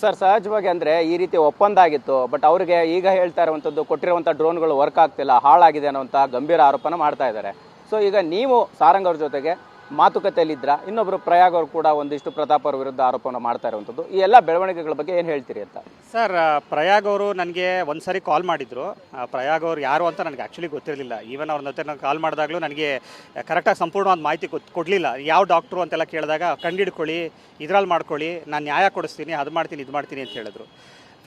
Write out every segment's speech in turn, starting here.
Sir, ಸಹಜವಾಗಿ ಅಂದ್ರೆ ಈ ರೀತಿ ಒಪ್ಪಂದ ಆಗಿತ್ತು ಬಟ್ ಅವ್ರಿಗೆ ಈಗ ಹೇಳ್ತಾ ಇರುವಂಥದ್ದು ಕೊಟ್ಟಿರುವಂಥ ಡ್ರೋನ್ಗಳು ವರ್ಕ್ ಆಗ್ತಿಲ್ಲ, ಹಾಳಾಗಿದೆ ಅನ್ನುವಂಥ ಗಂಭೀರ ಆರೋಪನ ಮಾಡ್ತಾ ಇದ್ದಾರೆ. ಸೊ ಈಗ ನೀವು ಸಾರಂಗ್ ಅವ್ರ ಜೊತೆಗೆ ಮಾತುಕತೆಯಲ್ಲಿದ್ರ? ಇನ್ನೊಬ್ರು ಪ್ರಯಾಗ್ ಅವರು ಕೂಡ ಒಂದಿಷ್ಟು ಪ್ರತಾಪ್ ಅವ್ರ ವಿರುದ್ಧ ಆರೋಪವನ್ನು ಮಾಡ್ತಾ ಇರುವಂಥದ್ದು. ಈ ಎಲ್ಲ ಬೆಳವಣಿಗೆಗಳ ಬಗ್ಗೆ ಏನು ಹೇಳ್ತೀರಿ ಅಂತ? ಸರ್ ಪ್ರಯಾಗ್ ಅವರು ನನಗೆ ಒಂದು ಕಾಲ್ ಮಾಡಿದ್ರು. ಪ್ರಯಾಗ್ ಅವರು ಯಾರು ಅಂತ ನನಗೆ ಆ್ಯಕ್ಚುಲಿ ಗೊತ್ತಿರಲಿಲ್ಲ. ಈವನ್ ಅವ್ರ ಜೊತೆ ನಾನು ಕಾಲ್ ಮಾಡಿದಾಗಲೂ ನನಗೆ ಕರೆಕ್ಟಾಗಿ ಸಂಪೂರ್ಣವಾದ ಮಾಹಿತಿ ಕೊಡಲಿಲ್ಲ. ಯಾವ ಡಾಕ್ಟ್ರು ಅಂತೆಲ್ಲ ಕೇಳಿದಾಗ, ಕಂಡಿಡ್ಕೊಳ್ಳಿ ಇದ್ರಲ್ಲಿ ಮಾಡ್ಕೊಳ್ಳಿ, ನಾನು ನ್ಯಾಯ ಕೊಡಿಸ್ತೀನಿ, ಅದು ಮಾಡ್ತೀನಿ, ಇದು ಮಾಡ್ತೀನಿ ಅಂತ ಹೇಳಿದ್ರು.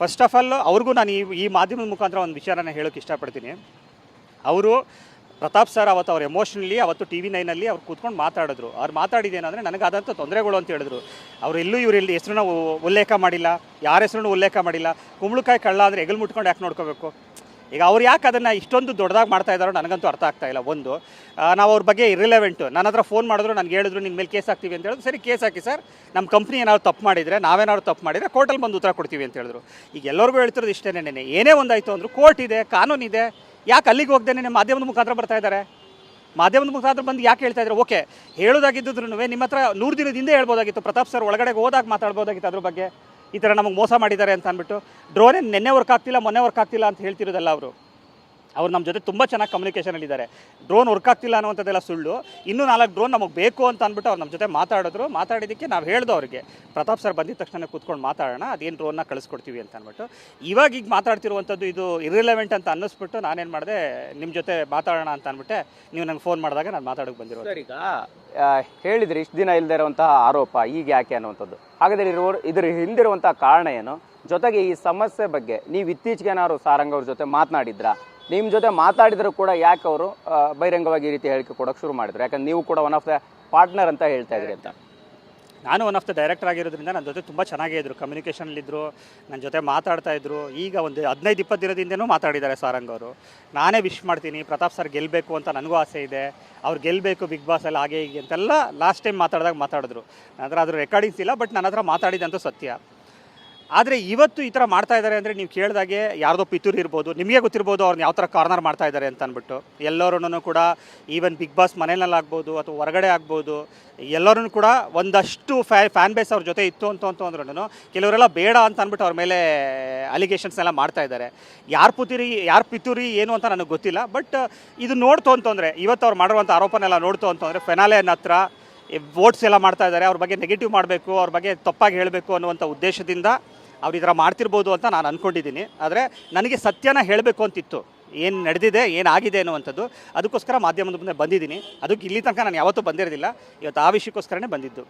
ಫಸ್ಟ್ ಆಫ್ ಆಲ್ ಅವ್ರಿಗೂ ನಾನು ಈ ಈ ಮಾಧ್ಯಮದ ಮುಖಾಂತರ ಒಂದು ವಿಚಾರನ ಹೇಳೋಕ್ಕೆ ಇಷ್ಟಪಡ್ತೀನಿ. ಅವರು ಪ್ರತಾಪ್ ಸರ್ ಅವತ್ತು ಅವ್ರು ಎಮೋಷ್ನಲಿ ಅವತ್ತು ಟಿ ವಿ ನೈನಲ್ಲಿ ಅವ್ರು ಕೂತ್ಕೊಂಡು ಮಾತಾಡಿದ್ರು. ಅವ್ರು ಮಾತಾಡಿದ್ದೇನೆಂದರೆ ನನಗಾದಂಥ ತೊಂದರೆಗಳು ಅಂತ ಹೇಳಿದ್ರು. ಅವ್ರು ಎಲ್ಲೂ ಇವ್ರು ಇಲ್ಲಿ ಹೆಸರನ್ನ ಉಲ್ಲೇಖ ಮಾಡಿಲ್ಲ. ಯಾರ ಹೆಸರನ್ನು ಉಲ್ಲೇಖ ಮಾಡಿಲ್ಲ. ಕುಂಬಳಕಾಯಿ ಕಳ್ಳ ಅಂದರೆ ಹೆಗಲು ಮುಟ್ಕೊಂಡು ಯಾಕೆ ನೋಡ್ಕೋಬೇಕು? ಈಗ ಅವ್ರು ಯಾಕೆ ಅದನ್ನು ಇಷ್ಟೊಂದು ದೊಡ್ಡದಾಗಿ ಮಾಡ್ತಾ ಇದ್ದಾರೋ ನನಗಂತೂ ಅರ್ಥ ಆಗ್ತಾ ಇಲ್ಲ ಒಂದು. ನಾವು ಅವ್ರ ಬಗ್ಗೆ ಇರಿಲೆವೆಂಟು ನನ್ನ ಹತ್ರ ಫೋನ್ ಮಾಡಿದ್ರು, ನನಗೆ ಹೇಳಿದ್ರು ನಿಮ್ಮ ಮೇಲೆ ಕೇಸ್ ಹಾಕ್ತೀವಿ ಅಂತ ಹೇಳಿದ್ರು, ಸರಿ ಕೇಸ್ ಹಾಕಿ ಸರ್ ನಮ್ಮ ಕಂಪ್ನಿ ಏನಾದ್ರು ತಪ್ಪು ಮಾಡಿದರೆ, ನಾವೇನಾದ್ರು ತಪ್ಪು ಮಾಡಿದರೆ ಕೋರ್ಟಲ್ಲಿ ಬಂದು ಉತ್ತರ ಕೊಡ್ತೀವಿ ಅಂತ ಹೇಳಿದ್ರು. ಈಗ ಎಲ್ಲರಿಗೂ ಹೇಳ್ತಿರೋದು ಇಷ್ಟೇ ನೆನೆ ಏನೇ ಒಂದಾಯಿತು ಅಂದರು ಕೋರ್ಟ್ ಇದೆ ಕಾನೂನು ಇದೆ ಯಾಕೆ ಅಲ್ಲಿಗೆ ಹೋಗ್ದೇನೆ ಮಾಧ್ಯಮದ ಮುಖಾಂತರ ಬರ್ತಾ ಇದ್ದಾರೆ? ಮಾಧ್ಯಮದ ಮುಖಾಂತರ ಬಂದು ಯಾಕೆ ಹೇಳ್ತಾ ಇದ್ದಾರೆ? ಓಕೆ ಹೇಳೋದಾಗಿದ್ದುದ್ರೂ ನಿಮ್ಮ ಹತ್ರ ನೂರು ದಿನದಿಂದ ಹೇಳ್ಬೋದಾಗಿತ್ತು. ಪ್ರತಾಪ್ ಸರ್ ಒಳಗಡೆ ಹೋದಾಗ ಮಾತಾಡ್ಬೋದಾಗಿತ್ತು ಅದ್ರ ಬಗ್ಗೆ. ಈ ಥರ ನಮಗೆ ಮೋಸ ಮಾಡಿದ್ದಾರೆ ಅಂತ ಅಂದ್ಬಿಟ್ಟು, ಡ್ರೋನೇ ನೆನ್ನೆ ವರ್ಕ್ ಆಗ್ತಿಲ್ಲ, ಮೊನ್ನೆ ವರ್ಕ್ ಆಗ್ತಿಲ್ಲ ಅಂತ ಹೇಳ್ತಿರೋದಲ್ಲ ಅವರು. ಅವ್ರು ನಮ್ಮ ಜೊತೆ ತುಂಬ ಚೆನ್ನಾಗಿ ಕಮ್ಯುನಿಕೇಷನಲ್ಲಿದ್ದಾರೆ ಡ್ರೋನ್ ವರ್ಕ್ ಆಗ್ತಿಲ್ಲ ಅನ್ನುವಂಥದ್ದೆಲ್ಲ ಸುಳ್ಳು. ಇನ್ನೂ ನಾಲ್ಕು ಡ್ರೋನ್ ನಮಗೆ ಬೇಕು ಅಂತ ಅಂದ್ಬಿಟ್ಟು ಅವ್ರು ನಮ್ಮ ಜೊತೆ ಮಾತಾಡಿದ್ರು. ಮಾತಾಡಿದ್ದಕ್ಕೆ ನಾವು ಹೇಳ್ದು ಅವ್ರಿಗೆ. ಪ್ರತಾಪ್ ಸರ್ ಬಂದಿದ ತಕ್ಷಣ ಕೂತ್ಕೊಂಡು ಮಾತಾಡೋಣ, ಅದೇನು ಡ್ರೋನ್ನ ಕಳಿಸ್ಕೊಡ್ತೀವಿ ಅಂತ ಅಂದ್ಬಿಟ್ಟು. ಇವಾಗ ಈಗ ಮಾತಾಡ್ತಿರುವಂಥದ್ದು ಇದು ಇರ್ರಿಲೆವೆಂಟ್ ಅಂತ ಅನ್ನಿಸ್ಬಿಟ್ಟು ನಾನೇನು ಮಾಡಿದೆ ನಿಮ್ಮ ಜೊತೆ ಮಾತಾಡೋಣ ಅಂತ ಅಂದ್ಬಿಟ್ಟೆ, ನೀವು ನಂಗೆ ಫೋನ್ ಮಾಡಿದಾಗ ನಾನು ಮಾತಾಡೋಕೆ ಬಂದಿರೋದು. ಸರ್, ಈಗ ಹೇಳಿದ್ರಿ ಇಷ್ಟು ದಿನ ಇಲ್ಲದೆ ಇರುವಂತಹ ಆರೋಪ, ಈಗ ಯಾಕೆ ಅನ್ನುವಂಥದ್ದು? ಹಾಗಾದರೆ ಇರುವ, ಇದ್ರ ಹಿಂದಿರುವಂಥ ಕಾರಣ ಏನು? ಜೊತೆಗೆ ಈ ಸಮಸ್ಯೆ ಬಗ್ಗೆ ನೀವು ಇತ್ತೀಚೆಗೆ ಏನಾದ್ರು ಸಾರಂಗ್ ಅವ್ರ ಜೊತೆ ಮಾತನಾಡಿದ್ರಾ? ನಿಮ್ಮ ಜೊತೆ ಮಾತಾಡಿದ್ರು ಕೂಡ ಯಾಕೆ ಅವರು ಬಹಿರಂಗವಾಗಿ ಈ ರೀತಿ ಹೇಳಿಕೆ ಕೊಡೋಕೆ ಶುರು ಮಾಡಿದ್ರು? ಯಾಕಂದ್ರೆ ನೀವು ಕೂಡ ಒನ್ ಆಫ್ ದ ಪಾರ್ಟ್ನರ್ ಅಂತ ಹೇಳ್ತಾ ಇದ್ರಿ ಅಂತ. ನಾನು ಒನ್ ಆಫ್ ದ ಡೈರೆಕ್ಟರ್ ಆಗಿರೋದ್ರಿಂದ ನನ್ನ ಜೊತೆ ತುಂಬ ಚೆನ್ನಾಗೇ ಇದ್ರು. ಕಮ್ಯುನಿಕೇಷನಲ್ಲಿದ್ದರು ನನ್ನ ಜೊತೆ ಮಾತಾಡ್ತಾ ಇದ್ರು. ಈಗ ಒಂದು ಹದಿನೈದು, ಇಪ್ಪತ್ತು ದಿನದಿಂದನೂ ಮಾತಾಡಿದ್ದಾರೆ ಸಾರಂಗ್ ಅವರು. ನಾನೇ ವಿಶ್ ಮಾಡ್ತೀನಿ, ಪ್ರತಾಪ್ ಸರ್ ಗೆಲ್ಲಬೇಕು ಅಂತ ನನಗೂ ಆಸೆ ಇದೆ. ಅವ್ರು ಗೆಲ್ಲಬೇಕು ಬಿಗ್ ಬಾಸ್ ಎಲ್ಲ ಹಾಗೆ ಹೀಗೆ ಅಂತೆಲ್ಲ ಲಾಸ್ಟ್ ಟೈಮ್ ಮಾತಾಡಿದಾಗ ಮಾತಾಡಿದ್ರು. ನಂತರ ಅದ್ರ ರೆಕಾರ್ಡಿಂಗ್ಸ್ ಇಲ್ಲ ಬಟ್ ನನ್ನ ಹತ್ರ ಮಾತಾಡಿದಂತೂ ಸತ್ಯ. ಆದರೆ ಇವತ್ತು ಈ ಥರ ಮಾಡ್ತಾ ಇದ್ದಾರೆ ಅಂದರೆ ನೀವು ಕೇಳಿದಾಗೆ ಯಾರ್ದೋ ಪಿತೂರು ಇರ್ಬೋದು, ನಿಮಗೆ ಗೊತ್ತಿರ್ಬೋದು ಅವ್ರನ್ನ ಯಾವ ಥರ ಕಾರ್ನರ್ ಮಾಡ್ತಾ ಇದ್ದಾರೆ ಅಂತ ಅಂದ್ಬಿಟ್ಟು. ಎಲ್ಲರೂ ಕೂಡ ಈವನ್ ಬಿಗ್ ಬಾಸ್ ಮನೆಯಲ್ಲಾಗ್ಬೋದು ಅಥವಾ ಹೊರಗಡೆ ಆಗ್ಬೋದು ಎಲ್ಲರೂ ಕೂಡ ಒಂದಷ್ಟು ಫ್ಯಾ ಫ್ಯಾನ್ ಬೇಸ್ ಅವ್ರ ಜೊತೆ ಇತ್ತು ಅಂತ ಅಂತ ಅಂದ್ರೂ ಕೆಲವರೆಲ್ಲ ಬೇಡ ಅಂತ ಅಂದ್ಬಿಟ್ಟು ಅವ್ರ ಮೇಲೆ ಅಲಿಗೇಷನ್ಸ್ನೆಲ್ಲ ಮಾಡ್ತಾ ಇದ್ದಾರೆ. ಯಾರು ಪುತೂರಿ, ಯಾರು ಪಿತೂರಿ, ಏನು ಅಂತ ನನಗೆ ಗೊತ್ತಿಲ್ಲ ಬಟ್ ಇದು ನೋಡ್ತು ಅಂತಂದರೆ ಇವತ್ತು ಅವ್ರು ಮಾಡಿರುವಂಥ ಆರೋಪನೆಲ್ಲ ನೋಡ್ತು ಅಂತಂದರೆ ಫೆನಾಲೆ ಅನ್ನೋ ಹತ್ರ ವೋಟ್ಸ್ ಎಲ್ಲ ಮಾಡ್ತಾ ಇದ್ದಾರೆ, ಅವ್ರ ಬಗ್ಗೆ ನೆಗೆಟಿವ್ ಮಾಡಬೇಕು, ಅವ್ರ ಬಗ್ಗೆ ತಪ್ಪಾಗಿ ಹೇಳಬೇಕು ಅನ್ನುವಂಥ ಉದ್ದೇಶದಿಂದ ಅವ್ರು ಈ ಥರ ಮಾಡ್ತಿರ್ಬೋದು ಅಂತ ನಾನು ಅಂದ್ಕೊಂಡಿದ್ದೀನಿ ಆದರೆ ನನಗೆ ಸತ್ಯನ ಹೇಳಬೇಕು ಅಂತಿತ್ತು. ಏನು ನಡೆದಿದೆ ಏನಾಗಿದೆ ಅನ್ನುವಂಥದ್ದು, ಅದಕ್ಕೋಸ್ಕರ ಮಾಧ್ಯಮದ ಮುಂದೆ ಬಂದಿದ್ದೀನಿ. ಅದಕ್ಕೆ ಇಲ್ಲಿ ತನಕ ನಾನು ಯಾವತ್ತೂ ಬಂದಿರೋದಿಲ್ಲ. ಇವತ್ತು ಆ ವಿಷಯಕ್ಕೋಸ್ಕರನೇ ಬಂದಿದ್ದು.